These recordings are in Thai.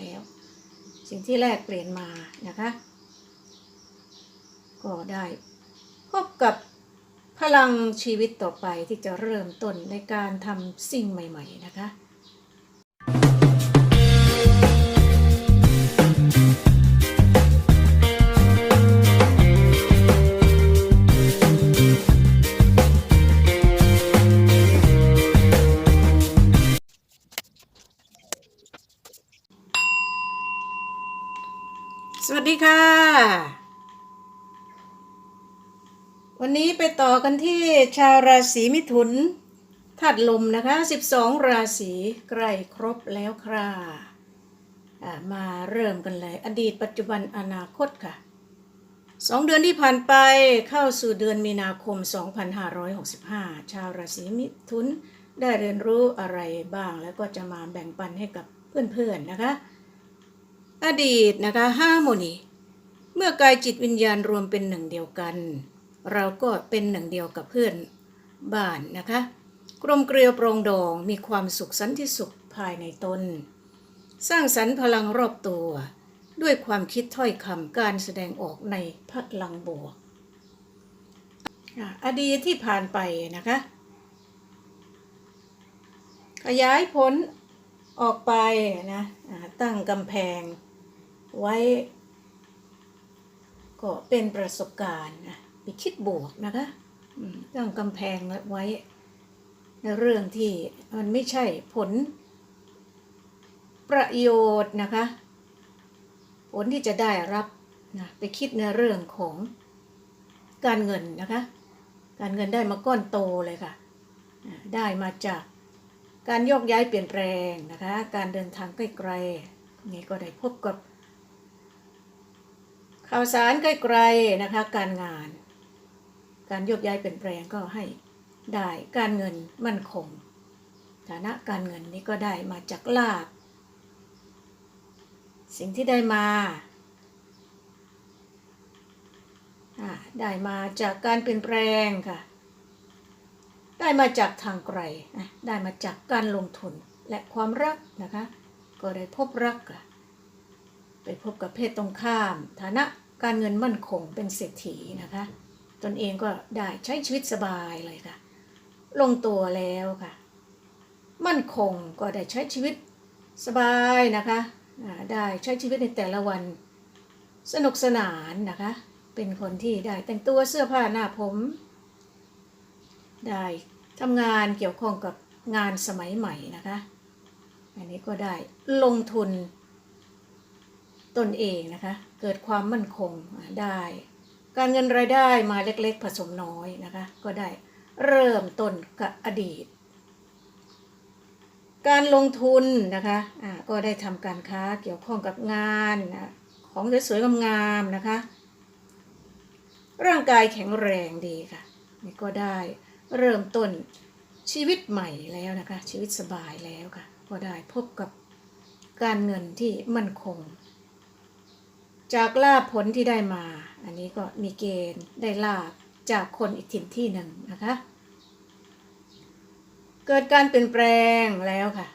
แล้ว สิ่งที่แรกเปลี่ยนมานะคะ ก็ได้ พบกับพลังชีวิตต่อไปที่จะเริ่มต้นในการทำสิ่งใหม่ ๆ นะคะ ดีค่ะ วันนี้ไปต่อกันที่ชาวราศีมิถุนธาตุลมนะคะ 12 ราศีใกล้ครบแล้วค่ะอ่ามาเริ่มกันเลย อดีตปัจจุบันอนาคตค่ะสองเดือนที่ผ่านไปเข้าสู่เดือนมีนาคม 2565 ชาวราศีมิถุนได้เรียนรู้อะไรบ้าง แล้วก็จะมาแบ่งปันให้กับเพื่อนๆนะคะ อดีตนะคะห้าโมนีเมื่อกายจิตวิญญาณรวมเป็นหนึ่งเดียวกัน เราก็เป็นหนึ่งเดียวกับเพื่อนบ้านนะคะกลมเกลียวโปรงดองมีความสุขสันติสุขภายในตน สร้างสรรค์พลังรอบตัว ด้วยความคิดถ้อยคำการแสดงออกในพลังบวก อดีตที่ผ่านไปนะคะ ขยายผลออกไปนะตั้งกำแพง ไว้ก็เป็นประสบการณ์นะไปคิดบวกนะคะตั้งกำแพงไว้ในเรื่องที่มันไม่ใช่ผล ประโยชน์นะคะ ผลที่จะได้รับนะไปคิดในเรื่องของการเงินนะคะ การเงินได้มาก้อนโตเลยค่ะ ได้มาจากการโยกย้ายเปลี่ยนแปลงนะคะ การเดินทางใกล้ๆนี่ก็ได้พบกับ ข่าวสารใกล้ๆนะคะ การงาน การโยกย้ายเปลี่ยนแปลงก็ให้ได้การเงินมั่นคง ฐานะการเงินนี้ก็ได้มาจากลาบสิ่งที่ได้มาได้มาจากการเปลี่ยนแปลงค่ะ ได้มาจากทางไกลนะได้มาจากการลงทุนและความรักนะคะ ก็ได้พบรักค่ะไปพบกับเพศตรงข้ามฐานะ การเงินมั่นคงเป็นเศรษฐีนะคะ ตนเองก็ได้ใช้ชีวิตสบายเลยค่ะ ลงตัวแล้วค่ะ มั่นคงก็ได้ใช้ชีวิตสบายนะคะ ได้ใช้ชีวิตในแต่ละวันสนุกสนานนะคะ เป็นคนที่ได้แต่งตัวเสื้อผ้าหน้าผม ได้ทำงานเกี่ยวข้องกับงานสมัยใหม่นะคะ อันนี้ก็ได้ลงทุนตนเองนะคะ เกิดความมั่นคงได้ การเงินรายได้มาเล็กๆ ผสมน้อยนะคะ ก็ได้เริ่มต้นกับอดีต การลงทุนนะคะอ่าก็ได้ทำการค้าเกี่ยวข้องกับงานนะของสวยๆงามๆนะคะ ร่างกายแข็งแรงดีค่ะนี่ก็ได้เริ่มต้นชีวิตใหม่แล้วนะคะ ชีวิตสบายแล้วค่ะ ก็ได้พบกับการเงินที่มั่นคง จากลาภผลที่ได้มา อันนี้ก็มีเกณฑ์ได้ลาบจากคนอีกถิ่นที่หนึ่งนะคะ เกิดการเปลี่ยนแปลงแล้วค่ะ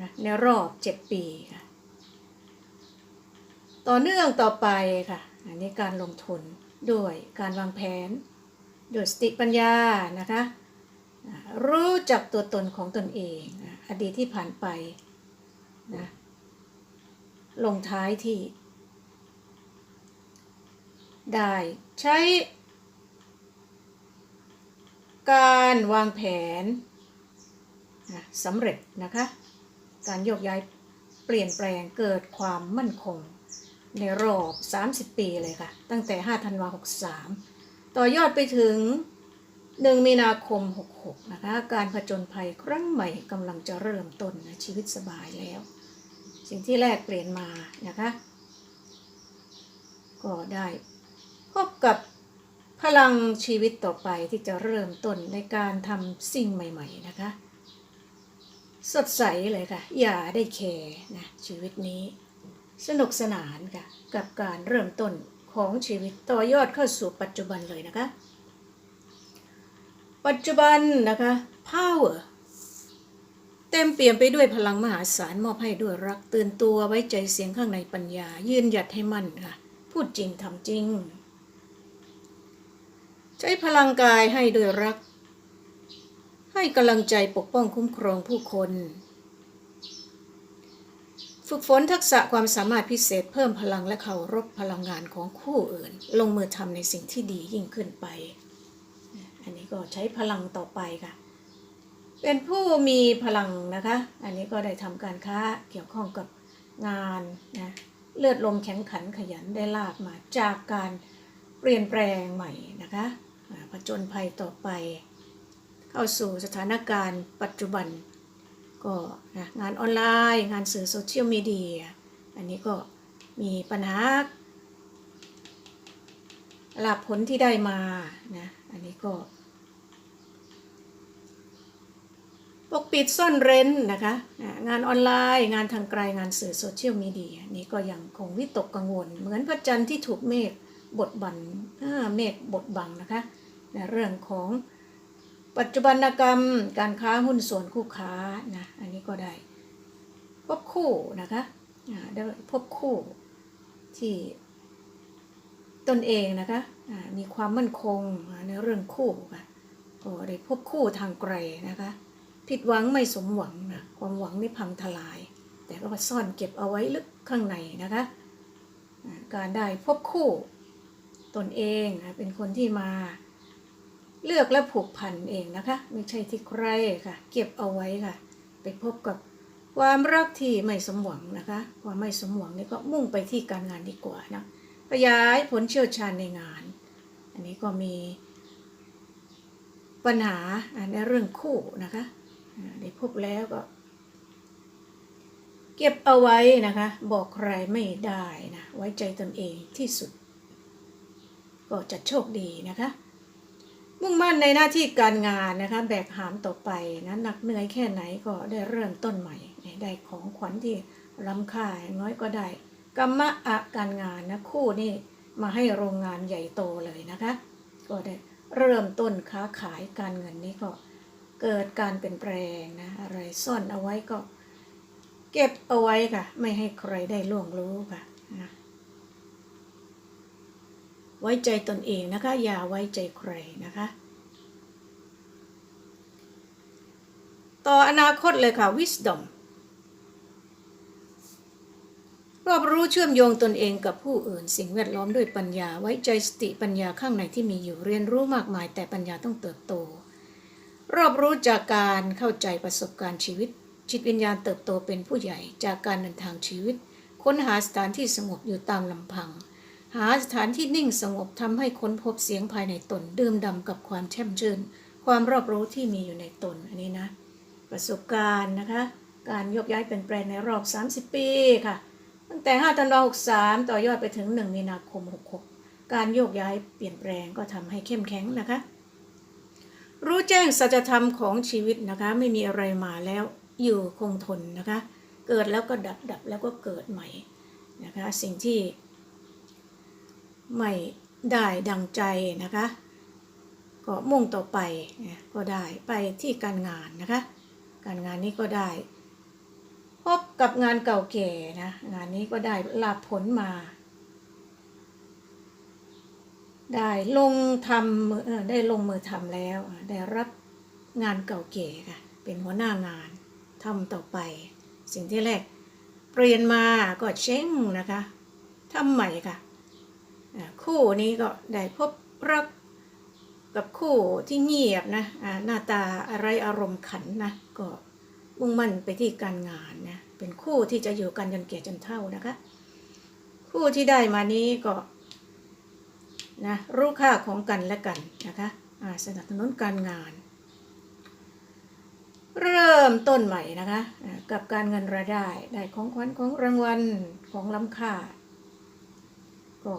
นะในรอบเจ็ดปีค่ะ ต่อเนื่องต่อไปค่ะ อันนี้การลงทุนด้วยการวางแผนด้วยสติปัญญานะคะ รู้จักตัวตนของตนเอง อดีตที่ผ่านไปนะ ลงท้ายที่ ได้ใช้ การวางแผนสำเร็จนะคะ การโยกย้ายเปลี่ยนแปลงเกิดความมั่นคง ในรอบ 30 ปีเลยค่ะ ตั้งแต่ 5 ธันวา63 ต่อยอดไปถึง 1 มีนาคม 66 นะคะ การผจญภัยครั้งใหม่กำลังจะเริ่มต้นนะชีวิตสบายแล้ว สิ่งที่แรกเปลี่ยนมานะคะ ก็ได้พบกับพลังชีวิตต่อไปที่จะเริ่มต้นในการทำสิ่งใหม่ ๆ นะคะ สดใสเลยค่ะ อย่าได้แคร์นะชีวิตนี้ สนุกสนานค่ะ กับการเริ่มต้นของชีวิตต่อยอดเข้าสู่ปัจจุบันเลยนะคะ ปัจจุบันนะคะ power เต็มเปี่ยมไปด้วยพลังมหาศาลมอบให้ด้วยรักตื่นตัวไว้ใจเสียงข้างในปัญญา ยืนหยัดให้มั่นค่ะ พูดจริงทำจริง ใช้พลังกายให้ด้วยรัก ให้กำลังใจปกป้องคุ้มครองผู้คน ฝึกฝนทักษะความสามารถพิเศษเพิ่มพลังและเคารพพลังงานของคู่อื่น ลงมือทำในสิ่งที่ดียิ่งขึ้นไป อันนี้ก็ใช้พลังต่อไปค่ะ เป็นผู้มีพลังนะคะ อันนี้ก็ได้ทำการค้าเกี่ยวข้องกับงานนะเลือดลมแข็งขันขยันได้ลาบมาจากการเปลี่ยนแปลงใหม่นะคะผจญภัยต่อไป เข้าสู่สถานการณ์ปัจจุบัน ก็นะงานออนไลน์ งานสื่อโซเชียลมีเดีย อันนี้ก็มีปัญหาหลับผลที่ได้มานะ อันนี้ก็ ปกปิดซ่อนเร้นนะคะงานออนไลน์ งานทางไกลงานสื่อโซเชียลมีเดียนี่ก็ยังคงวิตกกังวล เหมือนพระจันทร์ที่ถูกเมฆบดบังเมฆบดบังนะคะในเรื่องของปัจจุบันกรรมการค้าหุ้นส่วนคู่ค้านะอันนี้ก็ได้พบคู่นะคะได้พบคู่ที่ตนเองนะคะมีความมั่นคงในเรื่องคู่ค่ะก็ได้พบคู่ทางไกลนะคะ ผิดหวังไม่สมหวังนะความหวังนี่พังทลาย แต่ก็มาซ่อนเก็บเอาไว้ลึกข้างในนะคะ การได้พบคู่ตนเองเป็นคนที่มาเลือกและผูกพันเองนะคะ ไม่ใช่ที่ใครค่ะ เก็บเอาไว้ค่ะ ไปพบกับความรักที่ไม่สมหวังนะคะความไม่สมหวังนี่ก็มุ่งไปที่การงานดีกว่านะขยายผลเชี่ยวชาญในงาน อันนี้ก็มีปัญหาในเรื่องคู่นะคะ ได้พบแล้วก็ เก็บเอาไว้นะคะ บอกใครไม่ได้นะ ไว้ใจตนเองที่สุด ก็จะโชคดีนะคะ มุ่งมั่นในหน้าที่การงานนะคะ แบกหามต่อไปนะหนักเหนื่อยแค่ไหนก็ได้เริ่มต้นใหม่ ได้ของขวัญที่ล้ำค่ายน้อยก็ได้กรรมะอะการงานนะคู่นี่มาให้โรงงานใหญ่โตเลยนะคะ ก็ได้เริ่มต้นค้าขายการเงินนี้ก็ เกิดการเปลี่ยนแปลงนะอะไรซ่อนเอาไว้ก็เก็บเอาไว้ค่ะ ไม่ให้ใครได้ล่วงรู้ค่ะนะไว้ใจตนเองนะคะ อย่าไว้ใจใครนะคะ ต่ออนาคตเลยค่ะ wisdom รอบรู้เชื่อมโยงตนเองกับผู้อื่น สิ่งแวดล้อมด้วยปัญญา ไว้ใจสติปัญญาข้างในที่มีอยู่เรียนรู้มากมาย แต่ปัญญาต้องเติบโต รอบรู้จากการเข้าใจประสบการณ์ชีวิต จิตวิญญาณเติบโตเป็นผู้ใหญ่จากการเดินทางชีวิต ค้นหาสถานที่สงบอยู่ตามลำพัง หาสถานที่นิ่งสงบทำให้ค้นพบเสียงภายในตนดื่มด่ำกับความแช่มชื่น ความรอบรู้ที่มีอยู่ในตนอันนี้นะ ประสบการณ์นะคะ การยกย้ายเปลี่ยนแปลงในรอบ 30 ปีค่ะ ตั้งแต่5ธันวา63 ต่อยอดไปถึง 1 มีนาคม 66 การโยกย้ายเปลี่ยนแปลงก็ทำให้เข้มแข็งนะคะ รู้แจ้งสัจธรรมของชีวิตนะคะ ไม่มีอะไรมาแล้วอยู่คงทนนะคะ เกิดแล้วก็ดับดับแล้วก็เกิดใหม่นะคะ สิ่งที่ไม่ได้ดังใจนะคะ ก็มุ่งต่อไปก็ได้ไปที่การงานนะคะ การงานนี้ก็ได้ พบกับงานเก่าแก่นะงานนี้ก็ได้ลาผลมา ได้ลงทำเออได้ลงมือทำแล้ว ได้รับงานเก่าแก่ค่ะ เป็นหัวหน้างานทำต่อไป สิ่งที่แรก เปลี่ยนมาก็เช้งนะคะทำใหม่ค่ะคู่นี้ก็ได้พบรักกับคู่ที่เงียบนะหน้าตาอะไรอารมณ์ขันนะ ก็มุ่งมั่นไปที่การงานนะ เป็นคู่ที่จะอยู่กันจนแก่จนเฒ่านะคะ คู่ที่ได้มานี้ก็ นะรู้ค่าของกันและกันนะคะอ่าสนับสนุนการงาน เริ่มต้นใหม่นะคะกับการเงินรายได้ได้ของขวัญของรางวัลของล้ำค่า ก็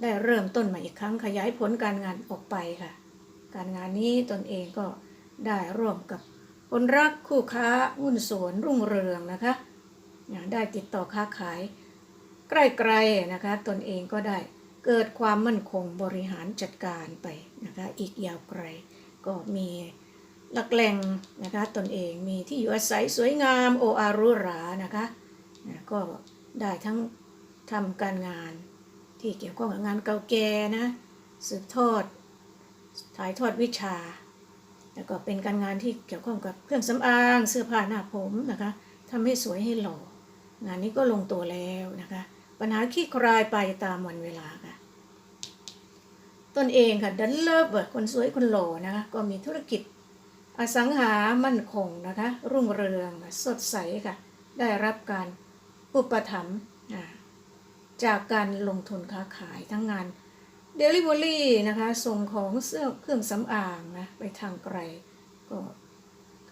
ได้เริ่มต้นใหม่อีกครั้งขยายผลการงานออกไปค่ะ การงานนี้ตนเองก็ได้ร่วมกับคนรักคู่ค้าหุ้นส่วนรุ่งเรืองนะคะอ่าได้ติดต่อค้าขายใกล้ๆนะคะ ตนเองก็ได้ เกิดความมั่นคงบริหารจัดการไปนะคะอีกยาวไกลก็มีหลักแหล่งนะคะตนเองมีที่อยู่อาศัยสวยงามโออารุรานะคะนะก็ได้ทั้งทำการงานที่เกี่ยวข้องกับงานเก่าแก่นะสืบทอดถ่ายทอดวิชา แล้วก็เป็นการงานที่เกี่ยวข้องกับเครื่องสำอางเสื้อผ้าหน้าผมนะคะทำให้สวยให้หล่องานนี้ก็ลงตัวแล้วนะคะ ปัญหาขี้คลายไปตามวันเวลาค่ะ ตนเองค่ะดันเลิฟเวิร์ดคนสวยคนหล่อนะคะก็มีธุรกิจ อสังหามั่นคงนะคะ รุ่งเรืองสดใสค่ะ ได้รับการอุปถัมภ์จากการลงทุนค้าขายทั้งงานเดลิเวอรี่นะคะ ส่งของเสื้อเครื่องสำอางนะไปทางไกล ก็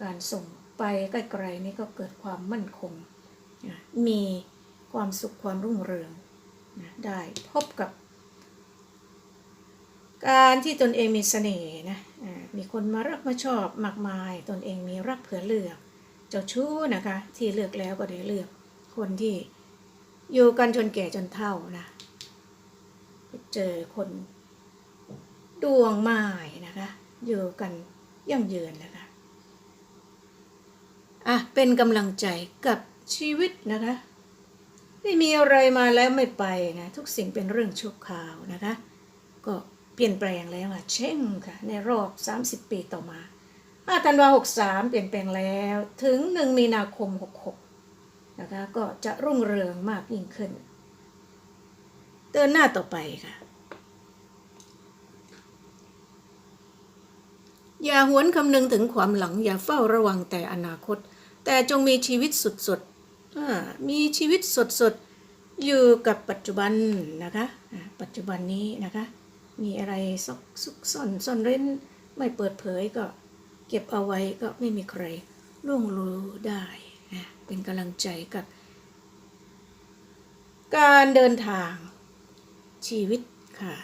การส่งไปใกล้ๆนี้ก็เกิดความมั่นคง มี ความสุขความรุ่งเรืองนะได้พบกับ การที่ตนเองมีเสน่ห์นะมีคนมารักมาชอบมากมาย ตนเองมีรักเผื่อเลือก เจ้าชู้นะคะ ที่เลือกแล้วก็ได้เลือก คนที่อยู่กันจนแก่จนเฒ่านะเจอคนดวงไม้นะคะ อยู่กันยั่งยืนนะคะอะเป็นกำลังใจกับชีวิตนะคะ ไม่มีอะไรมาแล้วไม่ไปนะทุกสิ่งเป็นเรื่องชั่วคราวนะคะ ก็เปลี่ยนแปลงแล้วค่ะเช่นค่ะในรอบ 30 ปีต่อมา5ธันวา63 เปลี่ยนแปลงแล้วถึง 1 มีนาคม 66 นะคะก็จะรุ่งเรืองมากยิ่งขึ้นเดินหน้าต่อไปค่ะ อย่าหวนคำนึงถึงความหลังอย่าเฝ้าระวังแต่อนาคต แต่จงมีชีวิตสดๆ มีชีวิตสดๆอยู่กับปัจจุบันนะคะ ปัจจุบันนี้นะคะ มีอะไรซอกซุกซ่อนซ่อนเร้นไม่เปิดเผยก็เก็บเอาไว้ก็ไม่มีใครล่วงรู้ได้นะเป็นกำลังใจกับ การเดินทางชีวิตค่ะ